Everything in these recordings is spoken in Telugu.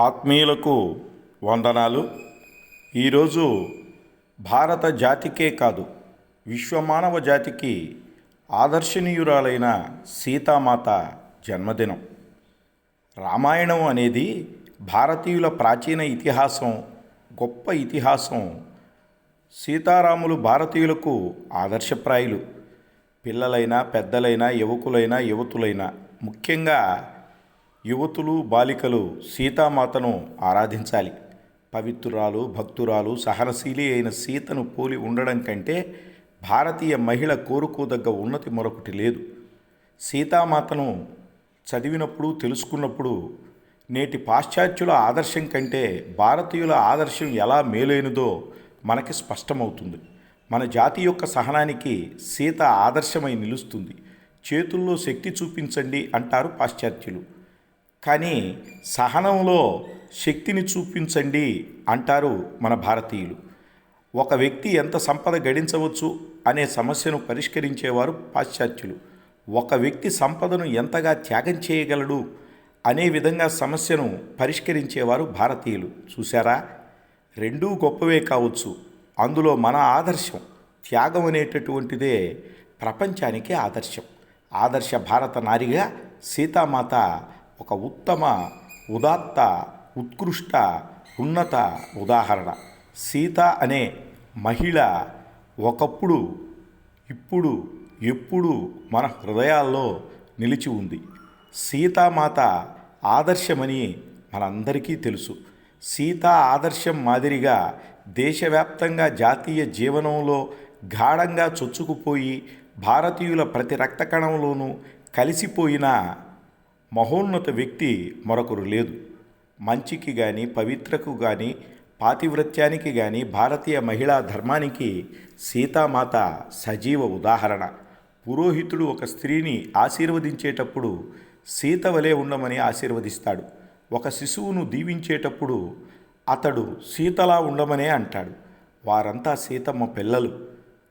ఆత్మీయులకు వందనాలు. ఈరోజు భారత జాతికే కాదు విశ్వమానవ జాతికి ఆదర్శనీయురాలైన సీతామాత జన్మదినం. రామాయణం అనేది భారతీయుల ప్రాచీన ఇతిహాసం గొప్ప ఇతిహాసం. సీతారాములు భారతీయులకు ఆదర్శప్రాయులు. పిల్లలైనా పెద్దలైనా యువకులైనా యువతులైనా ముఖ్యంగా యువతులు బాలికలు సీతామాతను ఆరాధించాలి. పవిత్రురాలు భక్తురాలు సహనశీలి అయిన సీతను పోలి ఉండడం కంటే భారతీయ మహిళ కోరుకోదగ్గ ఉన్నతి మరొకటి లేదు. సీతామాతను చదివినప్పుడు తెలుసుకున్నప్పుడు నేటి పాశ్చాత్యుల ఆదర్శం కంటే భారతీయుల ఆదర్శం ఎలా మేలైనదో మనకి స్పష్టమవుతుంది. మన జాతి యొక్క సహనానికి సీత ఆదర్శమై నిలుస్తుంది. చేతుల్లో శక్తి చూపించండి అంటారు పాశ్చాత్యులు. కానీ సహనంలో శక్తిని చూపించండి అంటారు మన భారతీయులు. ఒక వ్యక్తి ఎంత సంపద గడించవచ్చు అనే సమస్యను పరిష్కరించేవారు పాశ్చాత్యులు. ఒక వ్యక్తి సంపదను ఎంతగా త్యాగం చేయగలడు అనే విధంగా సమస్యను పరిష్కరించేవారు భారతీయులు. చూసారా రెండూ గొప్పవే కావచ్చు. అందులో మన ఆదర్శం త్యాగం అనేటటువంటిదే ప్రపంచానికి ఆదర్శం. ఆదర్శ భారత నారిగా సీతామాత ఒక ఉత్తమ ఉదాత్త ఉత్కృష్ట ఉన్నత ఉదాహరణ. సీత అనే మహిళ ఒకప్పుడు ఇప్పుడు ఎప్పుడు మన హృదయాల్లో నిలిచి ఉంది. సీతామాత ఆదర్శమని మనందరికీ తెలుసు. సీత ఆదర్శం మాదిరిగా దేశవ్యాప్తంగా జాతీయ జీవనంలో గాఢంగా చొచ్చుకుపోయి భారతీయుల ప్రతి రక్తకణంలోనూ కలిసిపోయిన మహోన్నత వ్యక్తి మరొకరు లేదు. మంచికి కానీ పవిత్రకు కానీ పాతివ్రత్యానికి కానీ భారతీయ మహిళా ధర్మానికి సీతామాత సజీవ ఉదాహరణ. పురోహితుడు ఒక స్త్రీని ఆశీర్వదించేటప్పుడు సీత వలె ఉండమని ఆశీర్వదిస్తాడు. ఒక శిశువును దీవించేటప్పుడు అతడు సీతలా ఉండమనే అంటాడు. వారంతా సీతమ్మ పిల్లలు.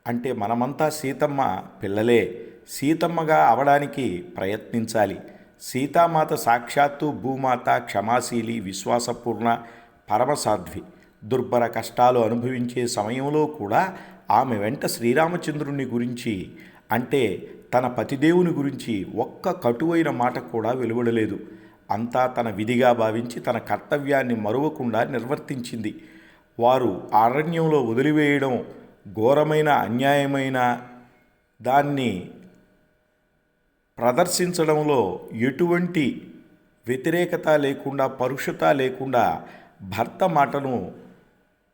అంటే మనమంతా సీతమ్మ పిల్లలే. సీతమ్మగా అవడానికి ప్రయత్నించాలి. సీతామాత సాక్షాత్తు భూమాత క్షమాశీలి విశ్వాసపూర్ణ పరమసాధ్వి. దుర్భర కష్టాలు అనుభవించే సమయంలో కూడా ఆమె వెంట శ్రీరామచంద్రుని గురించి అంటే తన పతిదేవుని గురించి ఒక్క కటువైన మాట కూడా వెలువడలేదు. అంతా తన విధిగా భావించి తన కర్తవ్యాన్ని మరువకుండా నిర్వర్తించింది. వారు అరణ్యంలో వదిలివేయడం ఘోరమైన అన్యాయమైన దాన్ని ప్రదర్శించడంలో ఎటువంటి వ్యతిరేకత లేకుండా పరుషత లేకుండా భర్త మాటను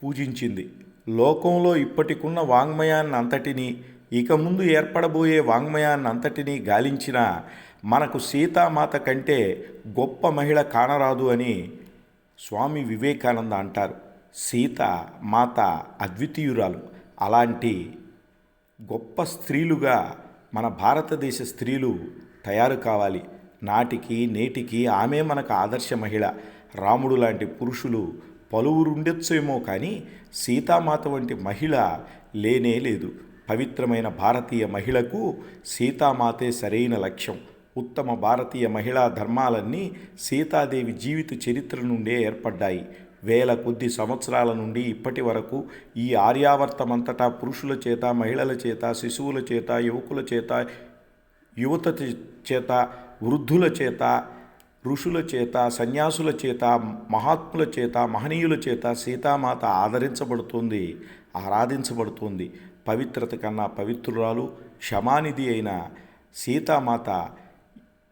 పూజించింది. లోకంలో ఇప్పటికున్న వాంగ్మయాన్ని అంతటిని ఇక ముందు ఏర్పడబోయే వాంగ్మయాన్ని అంతటినీ గాలించిన మనకు సీతామాత కంటే గొప్ప మహిళ కానరాదు అని స్వామి వివేకానంద అంటారు. సీత మాత అద్వితీయురాలు. అలాంటి గొప్ప స్త్రీలుగా మన భారతదేశ స్త్రీలు తయారు కావాలి. నాటికి నేటికి ఆమె మనకు ఆదర్శ మహిళ. రాముడు లాంటి పురుషులు పలువురు ఉండొచ్చేమో కానీ సీతామాత వంటి మహిళ లేనే లేదు. పవిత్రమైన భారతీయ మహిళకు సీతామాతే సరైన లక్ష్యం. ఉత్తమ భారతీయ మహిళా ధర్మాలన్నీ సీతాదేవి జీవిత చరిత్ర నుండే ఏర్పడ్డాయి. వేల కొద్ది సంవత్సరాల నుండి ఇప్పటి వరకు ఈ ఆర్యావర్తమంతటా పురుషుల చేత మహిళల చేత శిశువుల చేత యువకుల చేత యువత చేత వృద్ధుల చేత ఋషుల చేత సన్యాసుల చేత మహాత్ముల చేత మహనీయుల చేత సీతామాత ఆదరించబడుతుంది ఆరాధించబడుతుంది. పవిత్రత కన్నా పవిత్రురాలు క్షమానిధి అయిన సీతామాత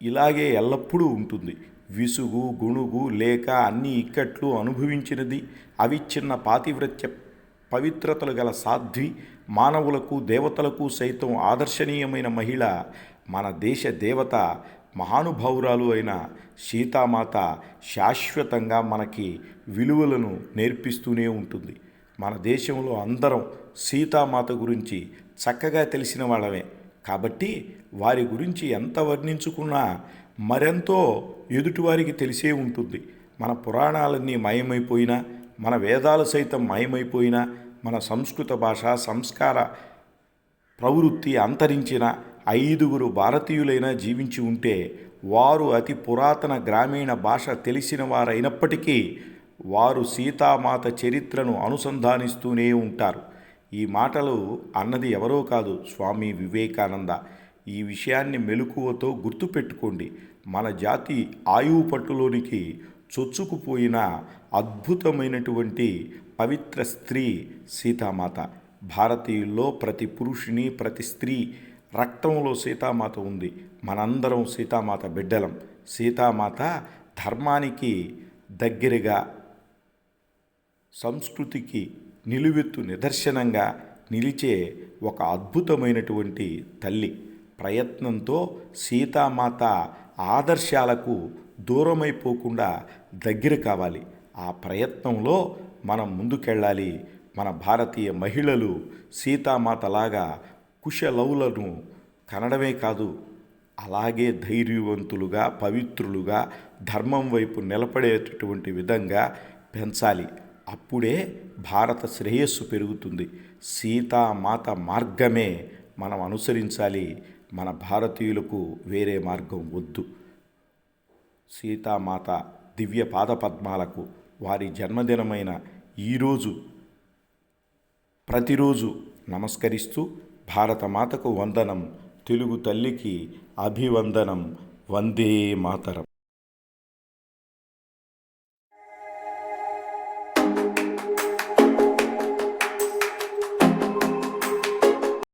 ఇలాగే ఎల్లప్పుడూ ఉంటుంది. విసుగు గుణుగు లేక అన్ని ఇక్కట్లు అనుభవించినది అవిచ్ఛిన్న పాతివ్రత్య పవిత్రతలు గల సాధ్వి మానవులకు దేవతలకు సైతం ఆదర్శనీయమైన మహిళ మన దేశ దేవత మహానుభావురాలు అయిన సీతామాత శాశ్వతంగా మనకి విలువలను నేర్పిస్తూనే ఉంటుంది. మన దేశంలో అందరం సీతామాత గురించి చక్కగా తెలిసిన వాళ్ళమే. కాబట్టి వారి గురించి ఎంత వర్ణించుకున్నా మరెంతో ఎదుటివారికి తెలిసే ఉంటుంది. మన పురాణాలన్నీ మాయమైపోయినా మన వేదాలు సైతం మాయమైపోయినా మన సంస్కృత భాష సంస్కార ప్రవృత్తి అంతరించిన ఐదుగురు భారతీయులైనా జీవించి ఉంటే వారు అతి పురాతన గ్రామీణ భాష తెలిసిన వారైనప్పటికీ వారు సీతామాత చరిత్రను అనుసంధానిస్తూనే ఉంటారు. ఈ మాటలు అన్నది ఎవరో కాదు స్వామి వివేకానంద. ఈ విషయాన్ని మెలకువతో గుర్తుపెట్టుకోండి. మన జాతి ఆయువు పట్టులోనికి చొచ్చుకుపోయిన అద్భుతమైనటువంటి పవిత్ర స్త్రీ సీతామాత. భారతీయుల్లో ప్రతి పురుషుని ప్రతి స్త్రీ రక్తంలో సీతామాత ఉంది. మనందరం సీతామాత బిడ్డలం. సీతామాత ధర్మానికి దగ్గరగా సంస్కృతికి నిలువెత్తు నిదర్శనంగా నిలిచే ఒక అద్భుతమైనటువంటి తల్లి. ప్రయత్నంతో సీతామాత ఆదర్శాలకు దూరమైపోకుండా దగ్గర కావాలి. ఆ ప్రయత్నంలో మనం ముందుకెళ్ళాలి. మన భారతీయ మహిళలు సీతామాతలాగా కుశలవులను కనడమే కాదు అలాగే ధైర్యవంతులుగా పవిత్రులుగా ధర్మం వైపు నిలబడేటటువంటి విధంగా పెంచాలి. అప్పుడే భారత శ్రేయస్సు పెరుగుతుంది. సీతామాత మార్గమే మనం అనుసరించాలి. మన భారతీయులకు వేరే మార్గం వద్దు. సీతామాత దివ్య పాదపద్మాలకు వారి జన్మదినమైన ఈరోజు ప్రతిరోజు నమస్కరిస్తూ భారతమాతకు వందనం తెలుగు తల్లికి అభివందనం వందే మాతరం.